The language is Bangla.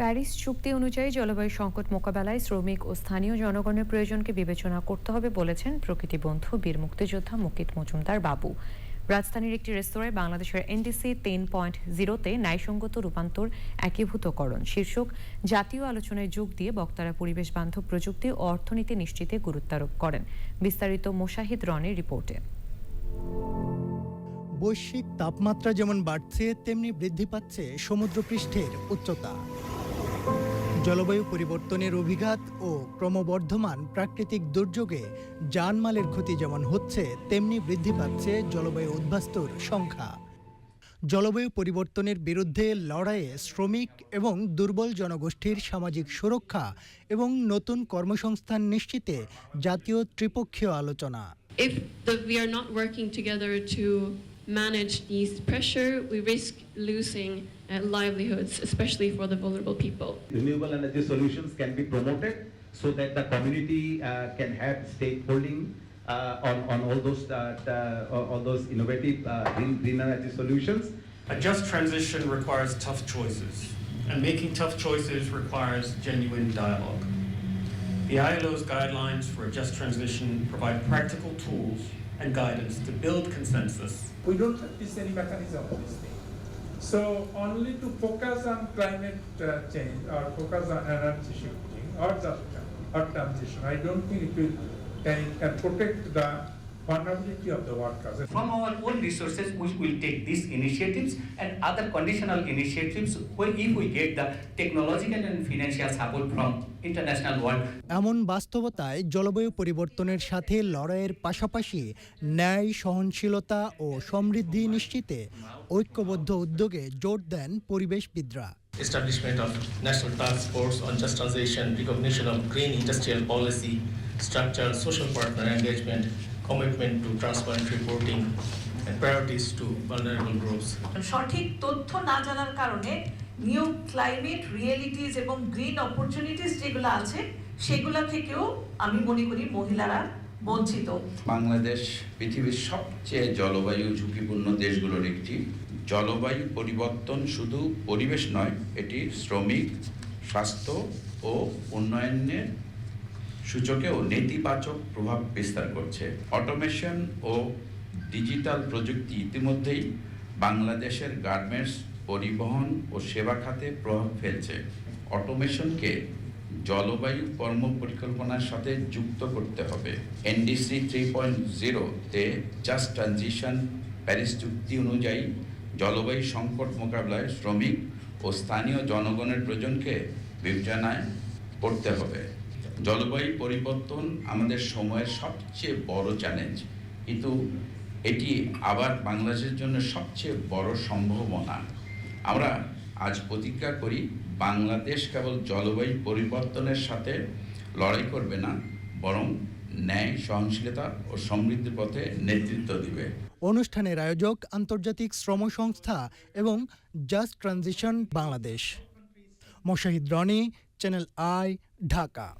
প্যারিস চুক্তি অনুযায়ী জলবায়ু সংকট মোকাবেলায় শ্রমিক ও স্থানীয় জনগণের প্রয়োজনকে বিবেচনা করতে হবে বলেছেন প্রকৃতি বন্ধু বীর মুক্তিযোদ্ধা মুকিত মজুমদার বাবু। রাজধানীর একটি রেস্তোরাঁয় বাংলাদেশের এনডিসি তিন পয়েন্ট জিরোতে ন্যায়সঙ্গত রূপান্তর একীভূতকরণ শীর্ষক জাতীয় আলোচনায় যোগ দিয়ে বক্তারা পরিবেশ বান্ধব প্রযুক্তি ও অর্থনীতি নিশ্চিতে গুরুত্বারোপ করেন। বিস্তারিত মোশাহিদ রনের রিপোর্টে। বৈশ্বিক তাপমাত্রা যেমন বাড়ছে, তেমনি বৃদ্ধি পাচ্ছে সমুদ্রপৃষ্ঠের উচ্চতা। জলবায়ু পরিবর্তনের অভিঘাত ও ক্রমবর্ধমান প্রাকৃতিক দুর্যোগে জানমালের ক্ষতি যেমন হচ্ছে তেমনি বৃদ্ধি পাচ্ছে জলবায়ু উদ্বাস্তুর সংখ্যা। জলবায়ু পরিবর্তনের বিরুদ্ধে লড়াইয়ে শ্রমিক এবং দুর্বল জনগোষ্ঠীর সামাজিক সুরক্ষা এবং নতুন কর্মসংস্থান নিশ্চিতে জাতীয় ত্রিপক্ষীয় আলোচনা। If the, we are not working together to manage these pressure, we risk losing uh, livelihoods, especially for the vulnerable people. renewable energy solutions can be promoted so that the community uh, can have stakeholding uh, on, on all those, uh, uh, all those innovative uh, green, green energy solutions. A just transition requires tough choices, and making tough choices requires genuine dialogue. The ILO's guidelines for a just transition provide practical tools and guidance to build consensus. We don't have this any mechanism of this thing. So only to focus on climate uh, change or focus on energy shifting or just or transition, I don't think it will can protect the vulnerability of the workers. From our own resources, we will take these initiatives and other conditional initiatives where if we get the technological and financial support from international world এমন বাস্তবতায় জলবায়ু পরিবর্তনের সাথে লড়াইয়ের পাশাপাশি ন্যায় সহনশীলতা ও সমৃদ্ধি নিশ্চিতে ঐক্যবদ্ধ উদ্যোগে জোর দেন পরিবেশবিদরা establishment of national task force on just transition, recognition of green industrial policy, structure, social partner engagement, commitment to transparent reporting, and priorities to vulnerable groups. সঠিক তথ্য না জানার কারণে নিউ ক্লাইমেট রিয়েলিটিস এবং গ্রিন অপরচুনিটিস যেগুলো আছে সেগুলা থেকেও আমি মনে করি মহিলারা বঞ্চিত বাংলাদেশ পৃথিবীর সবচেয়ে জলবায়ু ঝুঁকিপূর্ণ দেশগুলোর একটি জলবায়ু পরিবর্তন শুধু পরিবেশ নয় এটি শ্রমিক স্বাস্থ্য ও উন্নয়নের সূচকেও নেতিবাচক প্রভাব বিস্তার করছে। অটোমেশন ও ডিজিটাল প্রযুক্তি ইতিমধ্যেই বাংলাদেশের গার্মেন্টস, পরিবহন ও সেবা খাতে প্রভাব ফেলছে। অটোমেশনকে জলবায়ু কর্ম পরিকল্পনার সাথে যুক্ত করতে হবে। এনডিসি থ্রি পয়েন্ট জিরোতে জাস্ট ট্রানজিশন প্যারিস চুক্তি অনুযায়ী জলবায়ু সংকট মোকাবিলায় শ্রমিক ও স্থানীয় জনগণের প্রয়োজনকে বিবেচনায় করতে হবে। জলবায়ু পরিবর্তন আমাদের সময়ের সবচেয়ে বড় চ্যালেঞ্জ কিন্তু এটি আবার বাংলাদেশের জন্য সবচেয়ে বড় সম্ভাবনা। আমরা আজ প্রতিজ্ঞা করি, বাংলাদেশ কেবল জলবায়ু পরিবর্তনের সাথে লড়াই করবে না, বরং ন্যায়, সহনশীলতা ও সমৃদ্ধির পথে নেতৃত্ব দিবে। অনুষ্ঠানের আয়োজক আন্তর্জাতিক শ্রম সংস্থা এবং just transition Bangladesh. Moshahid Roni, channel I, Dhaka.